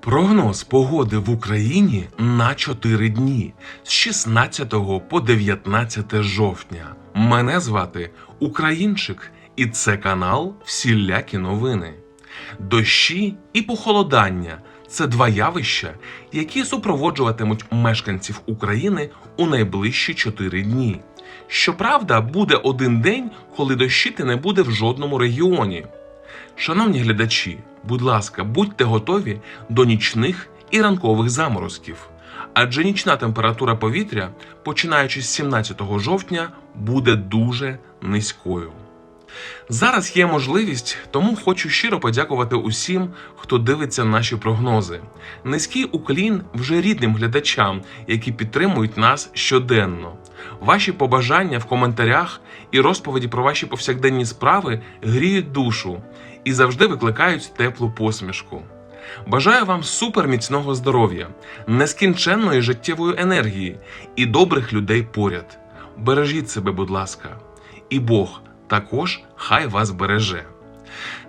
Прогноз погоди в Україні на 4 дні з 16 по 19 жовтня. Мене звати Українчик, і це канал Всілякі новини. Дощі і похолодання це два явища, які супроводжуватимуть мешканців України у найближчі 4 дні. Щоправда, буде один день, коли дощити не буде в жодному регіоні. Шановні глядачі, будь ласка, будьте готові до нічних і ранкових заморозків, адже нічна температура повітря, починаючи з 17 жовтня, буде дуже низькою. Зараз є можливість, тому хочу щиро подякувати усім, хто дивиться наші прогнози. Низький уклін вже рідним глядачам, які підтримують нас щоденно. Ваші побажання в коментарях і розповіді про ваші повсякденні справи гріють душу і завжди викликають теплу посмішку. Бажаю вам суперміцного здоров'я, нескінченної життєвої енергії і добрих людей поряд. Бережіть себе, будь ласка, і Бог також хай вас береже.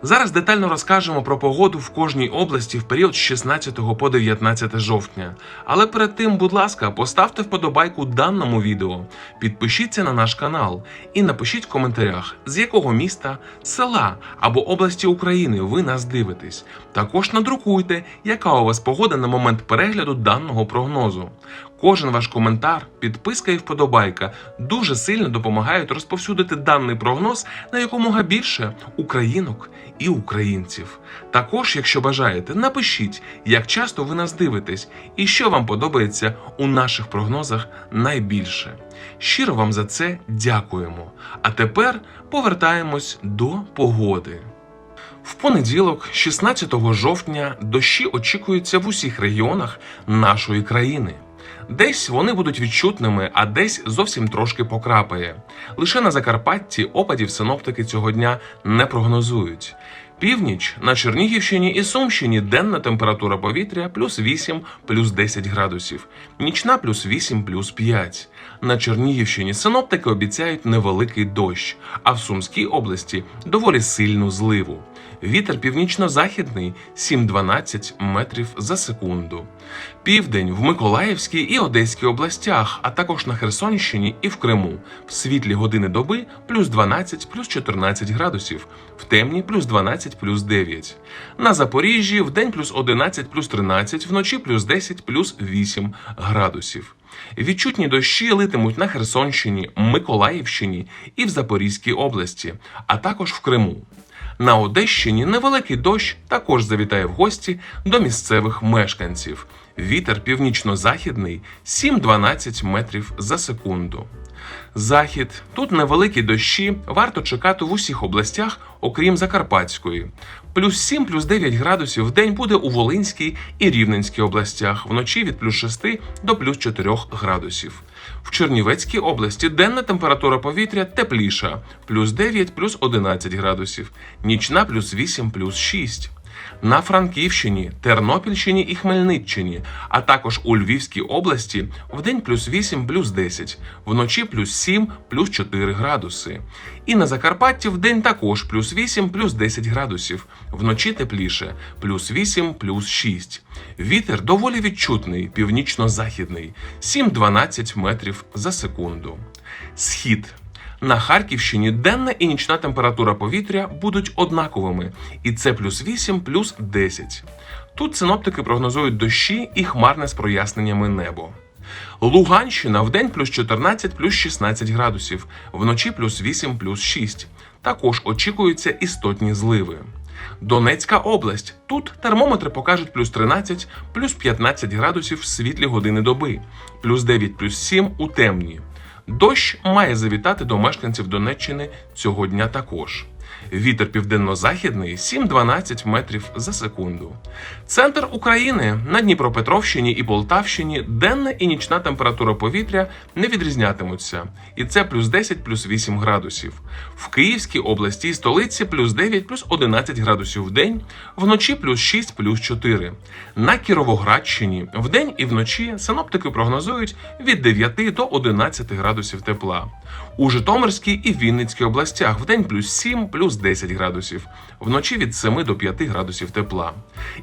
Зараз детально розкажемо про погоду в кожній області в період з 16 по 19 жовтня. Але перед тим, будь ласка, поставте вподобайку даному відео, підпишіться на наш канал і напишіть в коментарях, з якого міста, села або області України ви нас дивитесь. Також надрукуйте, яка у вас погода на момент перегляду даного прогнозу. Кожен ваш коментар, підписка і вподобайка дуже сильно допомагають розповсюдити даний прогноз на якомога більше українок і українців. Також, якщо бажаєте, напишіть, як часто ви нас дивитесь і що вам подобається у наших прогнозах найбільше. Щиро вам за це дякуємо. А тепер повертаємось до погоди. В понеділок, 16 жовтня, дощі очікуються в усіх регіонах нашої країни. Десь вони будуть відчутними, а десь зовсім трошки покрапає. Лише на Закарпатті опадів синоптики цього дня не прогнозують. Північ на Чернігівщині і Сумщині денна температура повітря плюс 8, плюс 10 градусів, нічна плюс 8, плюс 5. На Чернігівщині синоптики обіцяють невеликий дощ, а в Сумській області доволі сильну зливу. Вітер північно-західний 7-12 метрів за секунду. Південь в Миколаївській і Одеській областях, а також на Херсонщині і в Криму. В світлі години доби плюс 12, плюс 14 градусів, в темні плюс 12, плюс 9. На Запоріжжі в день плюс 11, плюс 13, вночі плюс 10, плюс 8 градусів. Відчутні дощі литимуть на Херсонщині, Миколаївщині і в Запорізькій області, а також в Криму. На Одещині невеликий дощ також завітає в гості до місцевих мешканців. Вітер північно-західний 7-12 метрів за секунду. Захід тут невеликі дощі варто чекати в усіх областях, окрім Закарпатської. Плюс 7, плюс 9 градусів в день буде у Волинській і Рівненській областях, вночі від плюс 6 до плюс 4 градусів. В Чернівецькій області денна температура повітря тепліша плюс 9, плюс 11 градусів, нічна плюс 8, плюс 6. На Франківщині, Тернопільщині і Хмельниччині, а також у Львівській області в день плюс 8, плюс 10, вночі плюс 7, плюс 4 градуси. І на Закарпатті в день також плюс 8, плюс 10 градусів, вночі тепліше, плюс 8, плюс 6. Вітер доволі відчутний, північно-західний, 7-12 метрів за секунду. Схід на Харківщині денна і нічна температура повітря будуть однаковими, і це плюс 8, плюс 10. Тут синоптики прогнозують дощі і хмарне з проясненнями небо. Луганщина в день плюс 14, плюс 16 градусів, вночі плюс 8, плюс 6. Також очікуються істотні зливи. Донецька область. Тут термометри покажуть плюс 13, плюс 15 градусів в світлі години доби, плюс 9, плюс 7 у темні. Дощ має завітати до мешканців Донеччини цього дня також. Вітер південно-західний 7-12 метрів за секунду. Центр України на Дніпропетровщині і Полтавщині денна і нічна температура повітря не відрізнятимуться, і це плюс 10 плюс 8 градусів. В Київській області і столиці плюс 9 плюс 11 градусів в день, вночі плюс 6 плюс 4. На Кіровоградщині вдень і вночі синоптики прогнозують від 9 до 11 градусів тепла. У Житомирській і Вінницькій областях вдень плюс 7 плюс плюс 10 градусів, вночі від 7 до 5 градусів тепла.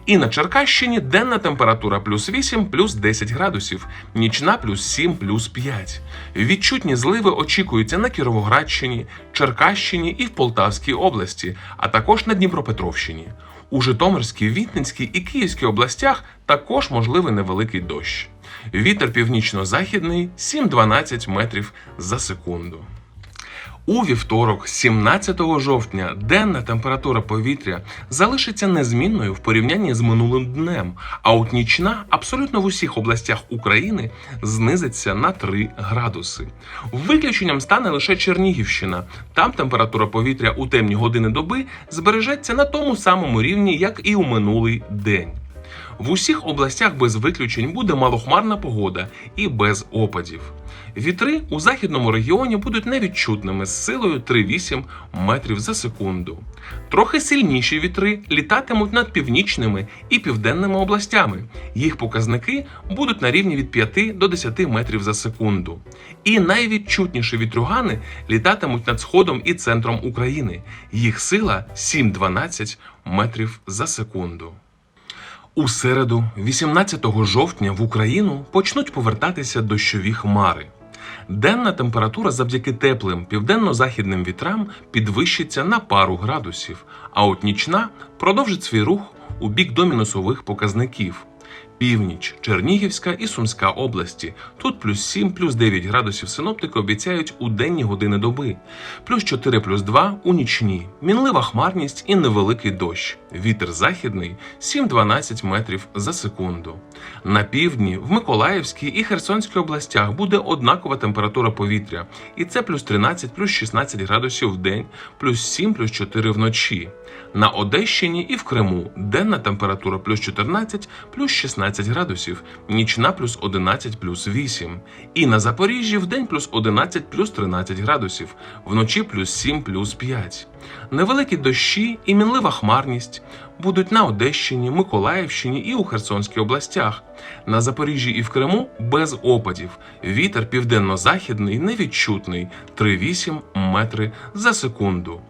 І на Черкащині денна температура плюс 8, плюс 10 градусів, нічна плюс 7, плюс 5. Відчутні зливи очікуються на Кіровоградщині, Черкащині і в Полтавській області, а також на Дніпропетровщині. У Житомирській, Вітницькій і Київській областях також можливий невеликий дощ. Вітер північно-західний 7-12 метрів за секунду. У вівторок, 17 жовтня, денна температура повітря залишиться незмінною в порівнянні з минулим днем, а от нічна абсолютно в усіх областях України знизиться на 3 градуси. Виключенням стане лише Чернігівщина. Там температура повітря у темні години доби збережеться на тому самому рівні, як і у минулий день. В усіх областях без виключень буде малохмарна погода і без опадів. Вітри у західному регіоні будуть невідчутними з силою 3,8 метрів за секунду. Трохи сильніші вітри літатимуть над північними і південними областями. Їх показники будуть на рівні від 5 до 10 метрів за секунду. І найвідчутніші вітрюгани літатимуть над сходом і центром України. Їх сила 7-12 метрів за секунду. У середу, 18 жовтня, в Україну почнуть повертатися дощові хмари. Денна температура завдяки теплим південно-західним вітрам підвищиться на пару градусів, а от нічна продовжить свій рух у бік до мінусових показників. Північ, Чернігівська і Сумська області. Тут плюс 7, плюс 9 градусів синоптики обіцяють у денні години доби, плюс 4, плюс 2 у нічні. Мінлива хмарність і невеликий дощ. Вітер західний 7-12 метрів за секунду. На півдні, в Миколаївській і Херсонській областях буде однакова температура повітря, і це плюс 13, плюс 16 градусів в день, плюс 7, плюс 4 вночі. На Одещині і в Криму денна температура плюс 14, плюс 16 градусів, нічна плюс 11, плюс 8. І на Запоріжжі в день плюс 11, плюс 13 градусів, вночі плюс 7, плюс 5. Невеликі дощі і мінлива хмарність будуть на Одещині, Миколаївщині і у Херсонській областях. На Запоріжжі і в Криму без опадів. Вітер південно-західний невідчутний 3,8 метри за секунду.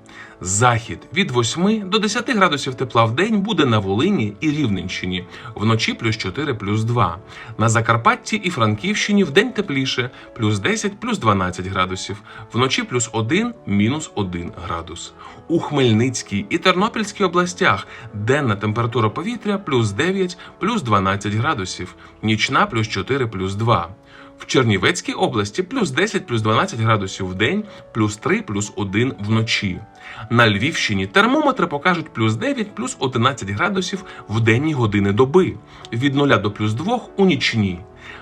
Захід від 8 до 10 градусів тепла в день буде на Волині і Рівненщині, вночі плюс 4, плюс 2. На Закарпатті і Франківщині в день тепліше, плюс 10, плюс 12 градусів, вночі плюс 1, мінус 1 градус. У Хмельницькій і Тернопільській областях денна температура повітря плюс 9, плюс 12 градусів, нічна плюс 4, плюс 2. В Чернівецькій області плюс 10 плюс 12 градусів в день, плюс 3 плюс 1 вночі. На Львівщині термометри покажуть плюс 9 плюс 11 градусів в денні години доби, від 0 до плюс 2 у нічні.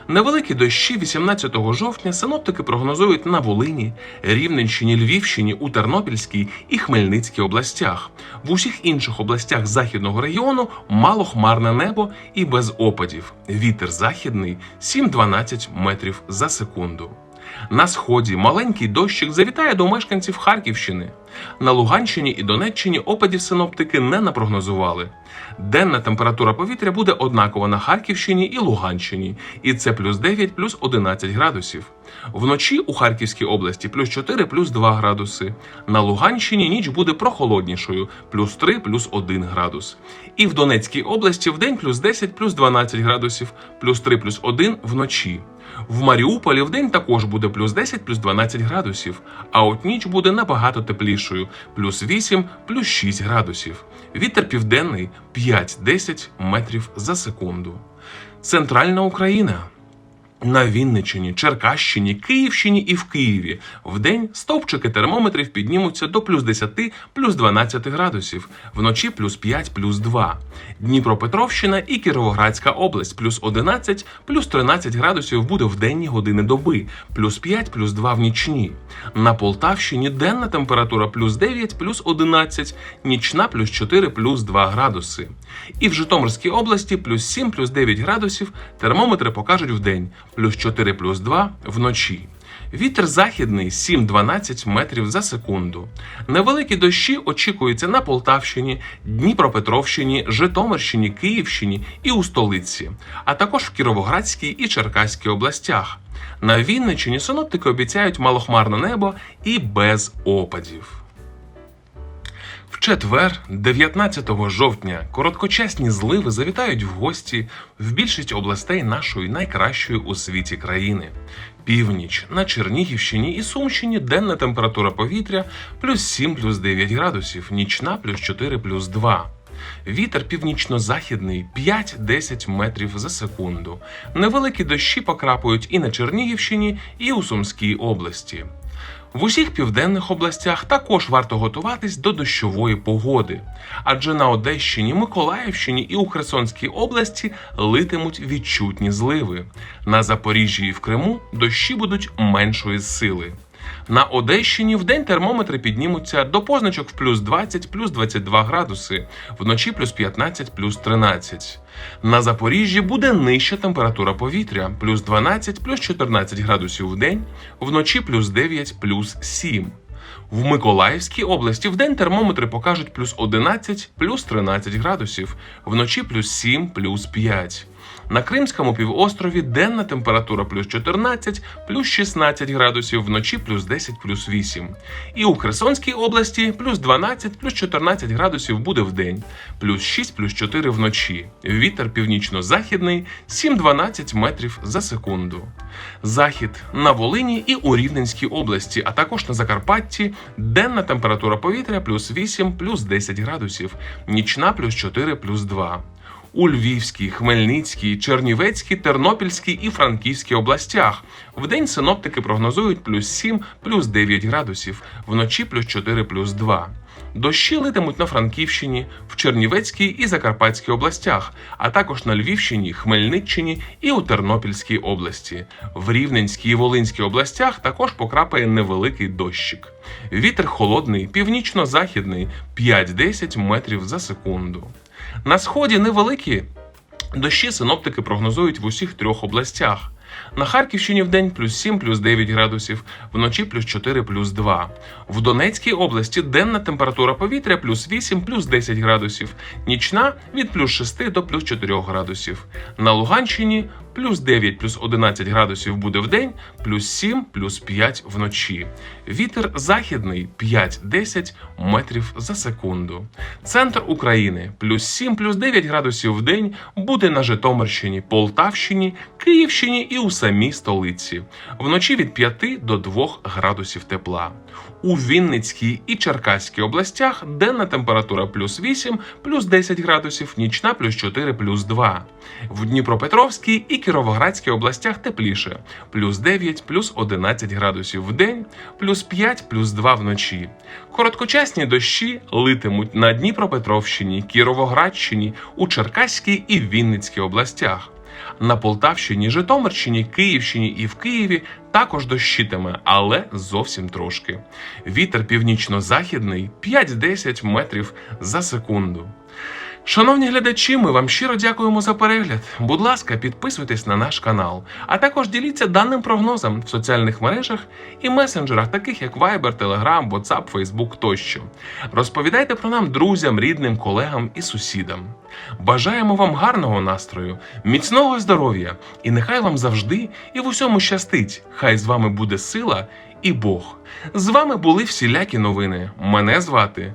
Невеликі дощі 18 жовтня синоптики прогнозують на Волині, Рівненщині, Львівщині, у Тернопільській і Хмельницькій областях. В усіх інших областях західного регіону малохмарне небо і без опадів. Вітер західний 7-12 метрів за секунду. На сході маленький дощик завітає до мешканців Харківщини. На Луганщині і Донеччині опадів синоптики не напрогнозували. Денна температура повітря буде однакова на Харківщині і Луганщині, і це плюс 9, плюс 11 градусів. Вночі у Харківській області плюс 4, плюс 2 градуси. На Луганщині ніч буде прохолоднішою, плюс 3, плюс 1 градус. І в Донецькій області вдень плюс 10, плюс 12 градусів, плюс 3, плюс 1 вночі. В Маріуполі вдень також буде плюс 10, плюс 12 градусів, а от ніч буде набагато теплішою, плюс 8, плюс 6 градусів. Вітер південний 5-10 метрів за секунду. Центральна Україна. На Вінниччині, Черкащині, Київщині і в Києві вдень стовпчики термометрів піднімуться до плюс 10, плюс 12 градусів, вночі плюс 5, плюс 2. Дніпропетровщина і Кіровоградська область плюс 11, плюс 13 градусів буде в денні години доби, плюс 5, плюс 2 в нічні. На Полтавщині денна температура плюс 9, плюс 11, нічна плюс 4, плюс 2 градуси. І в Житомирській області плюс 7, плюс 9 градусів термометри покажуть в день, плюс 4, плюс 2 вночі. Вітер західний 7-12 метрів за секунду. Невеликі дощі очікуються на Полтавщині, Дніпропетровщині, Житомирщині, Київщині і у столиці, а також в Кіровоградській і Черкаській областях. На Вінниччині синоптики обіцяють малохмарне небо і без опадів. Четвер, 19 жовтня, короткочасні зливи завітають в гості в більшість областей нашої найкращої у світі країни. Північ на Чернігівщині і Сумщині денна температура повітря плюс 7 плюс 9 градусів, нічна плюс 4 плюс 2. Вітер північно-західний 5-10 метрів за секунду. Невеликі дощі покрапують і на Чернігівщині, і у Сумській області. В усіх південних областях також варто готуватись до дощової погоди, адже на Одещині, Миколаївщині і у Херсонській області литимуть відчутні зливи. На Запоріжжі і в Криму дощі будуть меншої сили. На Одещині вдень термометри піднімуться до позначок в плюс 20, плюс 22 градуси, вночі плюс 15, плюс 13. На Запоріжжі буде нижча температура повітря плюс 12, плюс 14 градусів в день, вночі плюс 9, плюс 7. В Миколаївській області вдень термометри покажуть плюс 11, плюс 13 градусів, вночі плюс 7, плюс 5. На Кримському півострові денна температура плюс 14, плюс 16 градусів, вночі плюс 10, плюс 8. І у Херсонській області плюс 12, плюс 14 градусів буде в день, плюс 6, плюс 4 вночі. Вітер північно-західний 7-12 метрів за секунду. Захід на Волині і у Рівненській області, а також на Закарпатті денна температура повітря плюс 8, плюс 10 градусів, нічна плюс 4, плюс 2. У Львівській, Хмельницькій, Чернівецькій, Тернопільській і Франківській областях вдень синоптики прогнозують плюс 7, плюс 9 градусів, вночі плюс 4, плюс 2. Дощі литимуть на Франківщині, в Чернівецькій і Закарпатській областях, а також на Львівщині, Хмельниччині і у Тернопільській області. В Рівненській і Волинській областях також покрапає невеликий дощик. Вітер холодний, північно-західний 5-10 метрів за секунду. На сході невеликі дощі синоптики прогнозують в усіх трьох областях. На Харківщині в день плюс 7, плюс 9 градусів, вночі плюс 4, плюс 2. В Донецькій області денна температура повітря плюс 8, плюс 10 градусів, нічна від плюс 6 до плюс 4 градусів. На Луганщині плюс 9, плюс 11 градусів буде в день, плюс 7, плюс 5 вночі. Вітер західний 5-10 метрів за секунду. Центр України плюс 7, плюс 9 градусів в день буде на Житомирщині, Полтавщині, Київщині і у самій столиці. Вночі від 5 до 2 градусів тепла. У Вінницькій і Черкаській областях денна температура плюс 8, плюс 10 градусів, нічна плюс 4, плюс 2. В Дніпропетровській і Кіровоградській областях тепліше плюс 9, плюс 11 градусів в день, плюс 5, плюс 2 вночі. Короткочасні дощі литимуть на Дніпропетровщині, Кіровоградщині, у Черкаській і Вінницькій областях. На Полтавщині, Житомирщині, Київщині і в Києві також дощитиме, але зовсім трошки. Вітер північно-західний 5-10 метрів за секунду. Шановні глядачі, ми вам щиро дякуємо за перегляд. Будь ласка, підписуйтесь на наш канал, а також діліться даним прогнозом в соціальних мережах і месенджерах, таких як Viber, Telegram, WhatsApp, Facebook тощо. Розповідайте про нам друзям, рідним, колегам і сусідам. Бажаємо вам гарного настрою, міцного здоров'я і нехай вам завжди і в усьому щастить. Хай з вами буде сила і Бог. З вами були всілякі новини. Мене звати